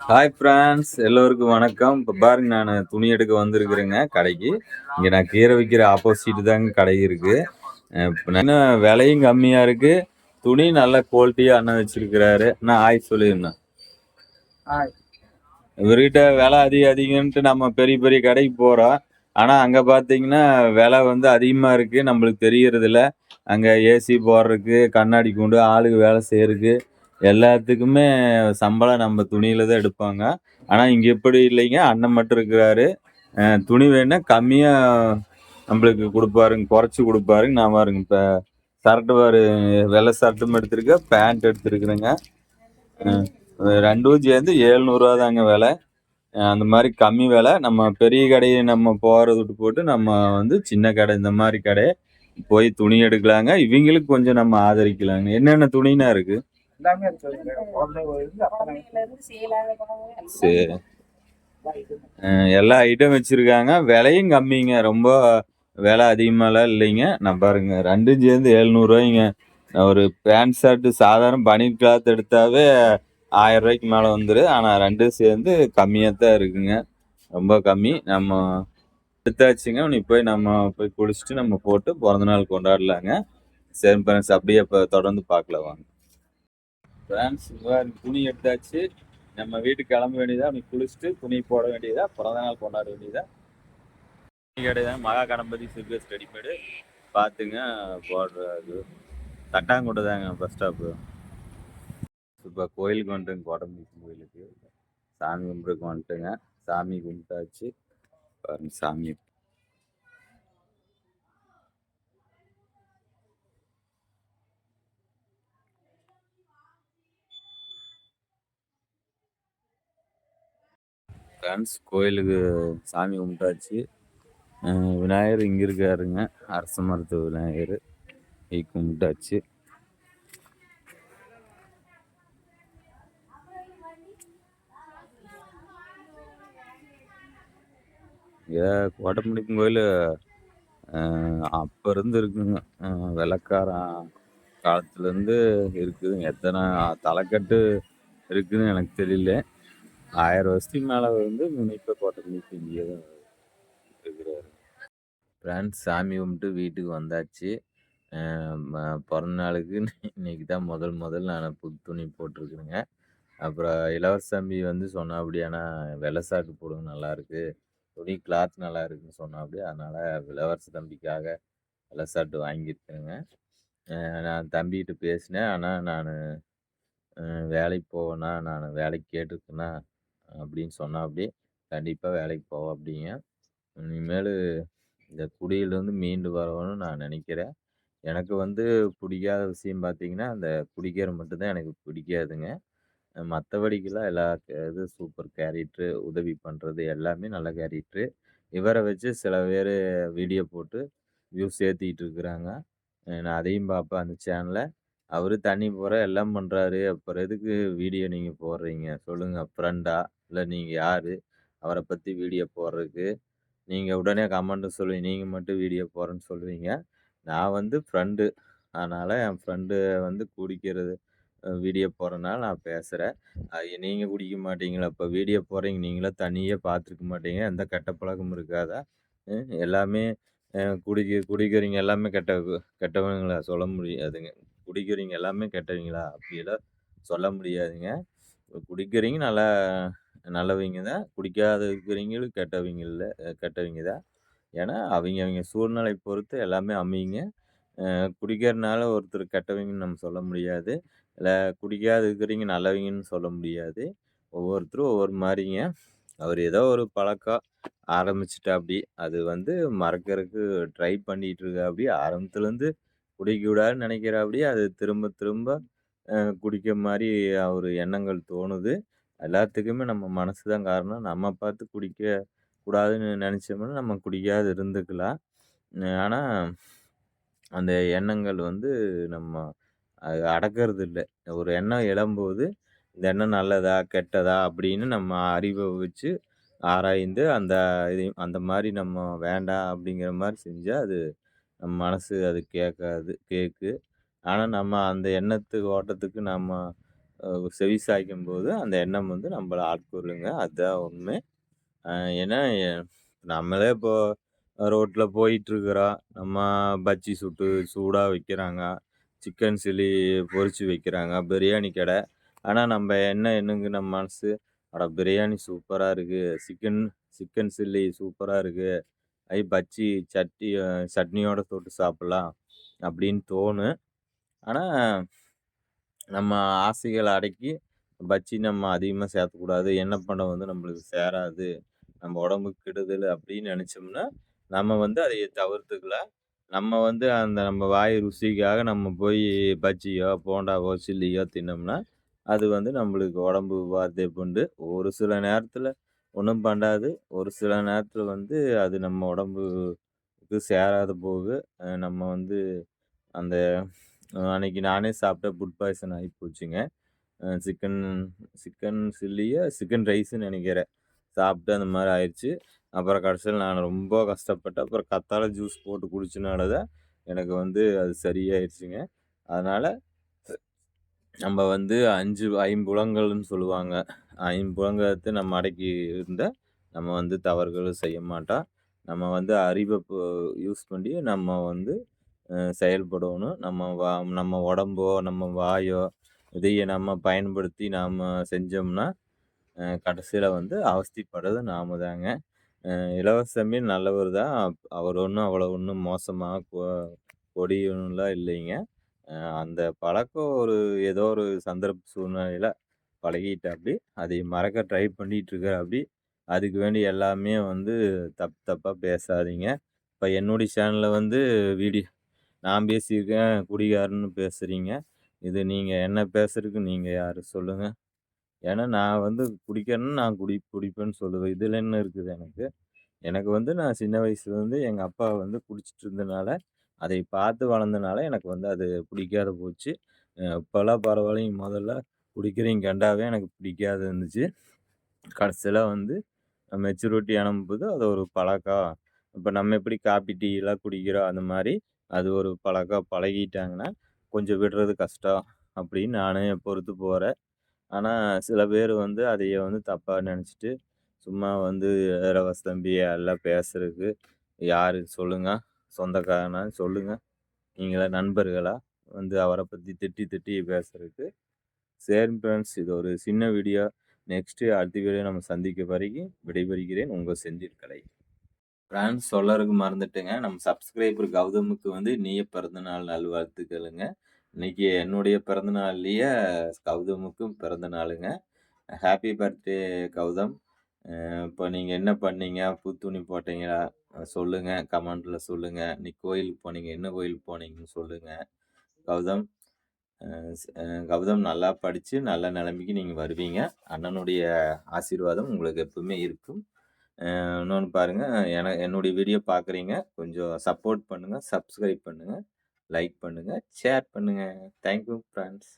Hi friends எல்லோருக்கும் வணக்கம். இப்போ பாருங்க நான் துணி எடுக்க வந்திருக்கிறேங்க கடைக்கு. இங்கே நான் கீரை விற்கிற ஆப்போசிட் தாங்க கடை இருக்கு. அஹ் இப்ப நான் என்ன விலையும் கம்மியாக இருக்கு. துணி நல்ல குவாலிட்டியாக அண்ணன் வச்சிருக்கிறாரு. நான் ஆய் சொல்லியிருந்தேன் ஹாய் இவர்கிட்ட விலை அதிகம் அதிகம்ன்ட்டு நம்ம பெரிய பெரிய கடைக்கு போகிறோம் ஆனால் அங்கே பார்த்தீங்கன்னா விலை வந்து அதிகமாக இருக்குது நம்மளுக்கு தெரியறதில்ல. அங்கே ஏசி போடுறதுக்கு கண்ணாடி கொண்டு ஆளுக்கு வேலை செய்யறதுக்கு. எல்லாத்துக்குமே சம்பளம் நம்ம துணியில தான் எடுப்பாங்க. ஆனால் இங்கே எப்படி இல்லைங்க? அண்ணன் மட்டும் இருக்கிறாரு. துணி வேணா கம்மியாக நம்மளுக்கு கொடுப்பாருங்க. குறைச்சி கொடுப்பாருங்க. நான் பாருங்க இப்போ ஷர்ட்டு பாரு வெள்ளை ஷர்ட்டும் எடுத்திருக்கேன் பேண்ட் எடுத்திருக்குறேங்க. ரெண்டும் சேர்ந்து ஏழ்நூறுவா தாங்க விலை. அந்த மாதிரி கம்மி விலை. நம்ம பெரிய கடையை நம்ம போகிறது விட்டு போட்டு நம்ம வந்து சின்ன கடை இந்த மாதிரி கடை போய் துணி எடுக்கலாங்க. இவங்களுக்கு கொஞ்சம் நம்ம ஆதரிக்கலாங்க. என்னென்ன துணினா இருக்குது எல்லாமே போனவங்க சரி. எல்லா ஐட்டம் வச்சிருக்காங்க. விலையும் கம்மிங்க. ரொம்ப விலை அதிகமாலாம் இல்லைங்க. நான் பாருங்க ரெண்டும் சேர்ந்து எழுநூறுவாய்ங்க. ஒரு பேண்ட் ஷர்ட்டு சாதாரண பனியன் கிளாத் எடுத்தாவே ஆயிரம் ரூபாய்க்கு மேலே வந்துடும் ஆனால் ரெண்டும் சேர்ந்து கம்மியாக தான் இருக்குங்க. ரொம்ப கம்மி. நம்ம எடுத்தாச்சுங்க. நீ போய் நம்ம போய் குளிச்சுட்டு நம்ம போட்டு பிறந்த நாள் கொண்டாடலாங்க. சரி ஃப்ரெண்ட்ஸ் அப்படியே இப்போ தொடர்ந்து பார்க்கலாம் வாங்க. ஃப்ரெண்ட்ஸ் துணி எடுத்தாச்சு. நம்ம வீட்டுக்கு கிளம்ப வேண்டியதா? நீ குளிச்சுட்டு துணி போட வேண்டியதா? பிறந்த நாள் கொண்டாட வேண்டியதா? துணி கடை மகா கணபதி சில்கஸ் ரெடிமேடு பார்த்துங்க போடுறது தட்டாங்குட்டை தாங்க பஸ் ஸ்டாப்பு இப்போ கோயிலுக்கு வந்துட்டுங்க கோட்டம்பீச்சு கோயிலுக்கு. சாமி கும்பிட்டுக்கு வந்துட்டுங்க. சாமி கும்பிட்டாச்சு. பாருங்க சாமி ஃப்ரெண்ட்ஸ் கோயிலுக்கு சாமி கும்பிட்டாச்சு. விநாயகர் இங்கே இருக்காருங்க. அரச மருத்துவ விநாயகர். இ கும்பிட்டாச்சு. இங்கே கோட்டமணிக்கும் கோயில் அப்போ இருந்து இருக்குங்க. வெள்ளக்காரன் காலத்துலேருந்து இருக்குதுங்க எத்தனை தலைக்கட்டு இருக்குதுன்னு எனக்கு தெரியல. ஆயிரம் வருஷத்துக்கு மேலே வந்து முனிப்ப கோட்டமணிப்பு இங்கே தான் இருக்கிறாரு. ஃப்ரெண்ட்ஸ் சாமி கும்பிட்டு வீட்டுக்கு வந்தாச்சு. பிறந்த நாளுக்கு இன்னைக்கு தான் முதல் முதல் நான் புது துணி போட்டிருக்குறேங்க. அப்புறம் இளவரச தம்பி வந்து சொன்னாப்படியானா வெள்ளை சாக்கு போடுங்க நல்லா இருக்கு. துணி கிளாத் நல்லா இருக்குன்னு சொன்னாப்படி. அதனால இளவரச தம்பிக்காக வெள்ளை சாட்டு வாங்கியிருக்கேங்க நான் தம்பிகிட்ட பேசினேன். ஆனால் நான் வேலைக்கு போவேண்ணா நான் வேலைக்கு கேட்டிருக்கேண்ணா. அப்படின்னு சொன்னாப்படி கண்டிப்பாக வேலைக்கு போவோம் அப்படிங்க. இனிமேல் இந்த குடியிலேருந்து மீண்டு வரணும்னு நான் நினைக்கிறேன். எனக்கு வந்து பிடிக்காத விஷயம் பார்த்தீங்கன்னா அந்த குடிக்கிற மட்டும்தான் எனக்கு பிடிக்காதுங்க. மற்றபடிக்கெல்லாம் எல்லா இது சூப்பர் கேரக்டரு உதவி பண்ணுறது எல்லாமே நல்ல கேரக்ட்ரு இவரை வச்சு சில பேர் வீடியோ போட்டு வியூஸ் ஏற்றிக்கிட்டு இருக்கிறாங்க. நான் அதையும் பார்ப்பேன் அந்த சேனலை அவர் தண்ணி போகிற எல்லாம் பண்ணுறாரு அப்புறம் எதுக்கு வீடியோ நீங்கள் போடுறீங்க? சொல்லுங்கள் ஃப்ரெண்டாக இல்லை நீங்கள் யார்? அவரை பற்றி வீடியோ போடுறதுக்கு. நீங்கள் உடனே கமெண்ட்டு சொல்லுவீங்க நீங்கள் மட்டும் வீடியோ போடுறேன்னு சொல்லுவீங்க நான் வந்து ஃப்ரெண்டு அதனால் என் ஃப்ரெண்டு வந்து குடிக்கிறது வீடியோ போடுறதுனால நான் பேசுகிறேன் நீங்கள் குடிக்க மாட்டீங்களா? இப்போ வீடியோ போடுறீங்க. நீங்களே தனியே பார்த்துருக்க மாட்டீங்க. எந்த கெட்ட பழக்கமும் இருக்காதா? எல்லாமே குடிக்க குடிக்கிறீங்க. எல்லாமே கெட்ட கெட்டவங்களா? சொல்ல முடியாதுங்க. குடிக்கிறீங்க. எல்லாமே கெட்டவங்களா? அப்படியெல்லாம் சொல்ல முடியாதுங்க. குடிக்கிறீங்க. நல்லா நல்லவங்க தான். குடிக்காத இருக்கிறவங்களும் கெட்டவங்க இல்லை கெட்டவங்க தான். ஏன்னா அவங்க அவங்க சூழ்நிலை பொறுத்து எல்லாமே அமையுங்க. அஹ் குடிக்கிறனால ஒருத்தர் கெட்டவங்கன்னு நம்ம சொல்ல முடியாது. இல்லை குடிக்காத இருக்கிறவங்க நல்லவங்கன்னு சொல்ல முடியாது. ஒவ்வொருத்தரும் ஒவ்வொரு மாதிரிங்க. அவர் ஏதோ ஒரு பழக்கம் ஆரம்பிச்சிட்டாப்படி அது வந்து மறக்கறதுக்கு ட்ரை பண்ணிட்டு இருக்காப்படி ஆரம்பத்துலேருந்து குடிக்க கூடாதுன்னு நினைக்கிறாப்படி அது திரும்ப திரும்ப அஹ் குடிக்க மாதிரி அவர் எண்ணங்கள் தோணுது. எல்லாத்துக்குமே நம்ம மனசு தான் காரணம். நம்ம பார்த்து குடிக்க கூடாதுன்னு நினச்சோம்னா நம்ம குடிக்காத இருந்துக்கலாம். ஆனால் அந்த எண்ணங்கள் வந்து நம்ம அது அடக்கிறது இல்லை. ஒரு எண்ணம் எழும்போது இந்த எண்ணம் நல்லதா கெட்டதா அப்படின்னு நம்ம அறிவை வச்சு ஆராய்ந்து அந்த இதையும் அந்த மாதிரி நம்ம வேண்டாம் அப்படிங்கிற மாதிரி செஞ்சால் அது நம்ம மனசு அது கேட்காது கேட்கு. ஆனால் நம்ம அந்த எண்ணத்துக்கு ஓட்டத்துக்கு நம்ம செவி சாய்க்கும் போது அந்த எண்ணம் வந்து நம்மள ஆட்கொள்ளுங்க. அதுதான் உண்மை. ஏன்னா நம்மளே இப்போ ரோட்டில் போயிட்டுருக்குறோம் நம்ம பஜ்ஜி சுட்டு சூடாக வைக்கிறாங்க. சிக்கன் சில்லி பொரித்து வைக்கிறாங்க. பிரியாணி கடை. ஆனால் நம்ம என்ன என்னங்க நம்ம மனசு? அட பிரியாணி சூப்பராக இருக்குது சிக்கன் சிக்கன் சில்லி சூப்பராக இருக்குது ஐ பஜ்ஜி சட்னி சட்னியோட தொட்டு சாப்பிட்லாம் அப்படின்னு தோணும். ஆனால் நம்ம ஆசைகளை அடக்கி பஜ்ஜி நம்ம அதிகமாக சேர்த்தக்கூடாது எண்ணெய் பண்ண வந்து நம்மளுக்கு சேராது. நம்ம உடம்புக்கு கெடுதல் அப்படின்னு நினச்சோம்னா நம்ம வந்து அதை தவிர்த்துக்கலாம் நம்ம வந்து அந்த நம்ம வாய் ருசிக்காக நம்ம போய் பஜ்ஜியோ போண்டாவோ சில்லியோ தின்னோம்னா அது வந்து நம்மளுக்கு உடம்பு பாதிப்புண்டு ஒரு சில நேரத்தில் ஒன்றும் பண்ணாது ஒரு சில நேரத்தில் வந்து அது நம்ம உடம்புக்கு சேராத போகு நம்ம வந்து அந்த அன்னைக்கு நானே சாப்பிட்ட ஃபுட் பாய்சன் ஆகி போச்சுங்க. சிக்கன் சிக்கன் சில்லியை சிக்கன் ரைஸ்ன்னு நினைக்கிறேன். சாப்பிட்டு அந்த மாதிரி ஆயிடுச்சு அப்புறம் கடைசியில் நான் ரொம்ப கஷ்டப்பட்டு அப்புறம் கத்தாழை ஜூஸ் போட்டு குடிச்சனால தான் எனக்கு வந்து அது சரியாயிடுச்சுங்க அதனால் நம்ம வந்து அஞ்சு ஐம்புலங்கள்னு சொல்லுவாங்க. ஐம்புலங்கத்தை நம்ம அடக்கி இருந்தால் நம்ம வந்து தவறுகளும் செய்ய மாட்டோம். நம்ம வந்து அறிவை யூஸ் பண்ணி நம்ம வந்து செயல்படணும். நம்ம வா நம்ம உடம்போ நம்ம வாயோ இதையே நம்ம பயன்படுத்தி நாம் செஞ்சோம்னா கடைசியில் வந்து அவஸ்திப்படுறது நாம தாங்க. இலவச மீன் நல்லவர் தான். அவர் ஒன்றும் அவ்வளோ ஒன்றும் மோசமாக கொ கொடியெல்லாம் இல்லைங்க. அந்த பழக்கம் ஒரு ஏதோ ஒரு சந்தர்ப்ப சூழ்நிலையில் பழகிட்டாப்படி அதை மறக்க ட்ரை பண்ணிகிட்ருக்கிற அப்படி அதுக்கு வேண்டி எல்லாமே வந்து தப்பு தப்பாக பேசாதீங்க. இப்போ என்னுடைய சேனலில் வந்து வீடியோ நான் பேசியிருக்கேன் குடிகாரன்னு பேசுகிறீங்க இது நீங்கள் என்ன பேசுறதுக்கு நீங்கள் யார்? சொல்லுங்கள் ஏன்னா நான் வந்து குடிக்கிறேன்னு நான் குடி குடிப்பேன்னு சொல்லுவேன். இதில் என்ன இருக்குது எனக்கு? எனக்கு வந்து நான் சின்ன வயசுலேருந்து எங்கள் அப்பா வந்து குடிச்சிட்டு இருந்தனால அதை பார்த்து வளர்ந்தனால எனக்கு வந்து அது பிடிக்காத போச்சு. அஹ் இப்போல்லாம் பரவாயில்லைங்க. முதல்ல குடிக்கிறீங்க கண்டாவே எனக்கு பிடிக்காது இருந்துச்சு. கடைசியில் வந்து மெச்சூரிட்டி அனுப்பும்போது அது ஒரு பழக்கம். இப்போ நம்ம எப்படி காப்பி டீ எல்லாம் குடிக்கிறோம் அந்த மாதிரி அது ஒரு பழக்கம் பழகிட்டாங்கன்னா கொஞ்சம் விடுறது கஷ்டம் அப்படின்னு நானே பொறுத்து போகிறேன் ஆனால் சில பேர் வந்து அதையே வந்து தப்பாக நினச்சிட்டு சும்மா வந்து ரவஸ் தம்பி எல்லாம் பேசுறதுக்கு யார்? சொல்லுங்கள் சொந்தக்காரனா? சொல்லுங்கள் நீங்களா நண்பர்களா? வந்து அவரை பற்றி திட்டி திட்டி பேசுறதுக்கு. சரி ஃப்ரெண்ட்ஸ் இது ஒரு சின்ன வீடியோ. நெக்ஸ்ட்டு அடுத்த வீடியோ நம்ம சந்திக்க வரைக்கும் விடைபெறுகிறேன். உங்கள் செந்தில் கலை. ஃப்ரெண்ட்ஸ் சொல்லறதுக்கு மறந்துட்டேங்க. நம்ம சப்ஸ்கிரைபர் கௌதமுக்கு வந்து இனிய பிறந்தநாள் நல்வாழ்த்துக்களுங்க. இன்னைக்கு என்னுடைய பிறந்தநாள்லேயே கௌதமுக்கும் பிறந்த நாளுங்க ஹாப்பி பர்த்டே கௌதம் இப்போ நீங்கள் என்ன பண்ணீங்க? புது துணி போட்டீங்களா? சொல்லுங்கள் கமெண்டில் சொல்லுங்கள் இன்னைக்கு கோயிலுக்கு போனீங்க? என்ன கோயிலுக்கு போனீங்கன்னு சொல்லுங்கள் கௌதம் கௌதம் நல்லா படித்து நல்ல நிலைமைக்கு நீங்கள் வருவீங்க. அண்ணனுடைய ஆசீர்வாதம் உங்களுக்கு எப்பவுமே இருக்கும். இன்னொன்று பாருங்கள் என என்னுடைய வீடியோ பார்க்குறீங்க கொஞ்சம் சப்போர்ட் பண்ணுங்கள் சப்ஸ்கிரைப் பண்ணுங்கள் லைக் பண்ணுங்கள் ஷேர் பண்ணுங்கள் தேங்க்யூ ஃப்ரெண்ட்ஸ்